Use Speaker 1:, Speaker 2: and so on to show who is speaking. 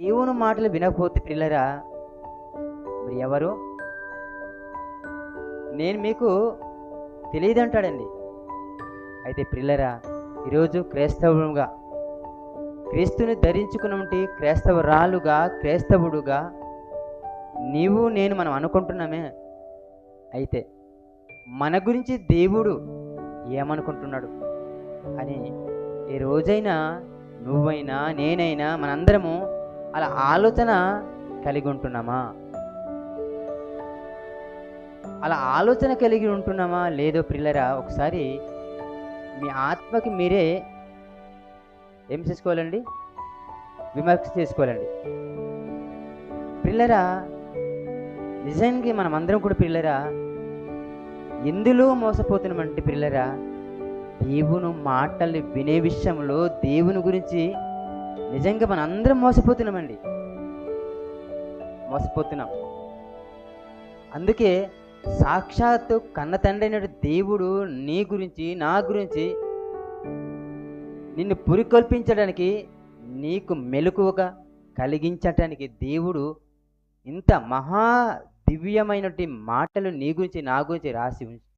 Speaker 1: దేవుని మాటలు వినకపోతే పిల్లరా మరి ఎవరు? నేను మీకు తెలియదంటాడండి. అయితే పిల్లరా ఈరోజు క్రైస్తవుగా క్రీస్తుని ధరించుకున్నటువంటి క్రైస్తవరాలుగా క్రైస్తవుడుగా నీవు నేను మనం అనుకుంటున్నామే. అయితే మన గురించి దేవుడు ఏమనుకుంటున్నాడు? అని ఏ రోజైనా నువ్వైనా నేనైనా మనందరము అలా ఆలోచన కలిగి ఉంటున్నామా? అలా ఆలోచన కలిగి ఉంటున్నామా లేదో ప్రిల్లరా ఒకసారి మీ ఆత్మకి మీరే ఏం చేసుకోవాలండి? విమర్శ చేసుకోవాలండి. పిల్లరా నిజానికి మనం అందరం కూడా పిల్లరా ఎందులో మోసపోతున్నామంటే పిల్లరా దేవుని మాటల్ని వినే విషయంలో దేవుని గురించి నిజంగా మన అందరం మోసపోతున్నామండి. మోసపోతున్నాం. అందుకే సాక్షాత్తు కన్న తండ్రి అయిన దేవుడు నీ గురించి నా గురించి నిన్ను పురికొల్పించడానికి నీకు మెలకువగా కలిగించటానికి దేవుడు ఇంత మహా దివ్యమైనటువంటి మాటలు నీ గురించి నా గురించి రాసి ఉంచి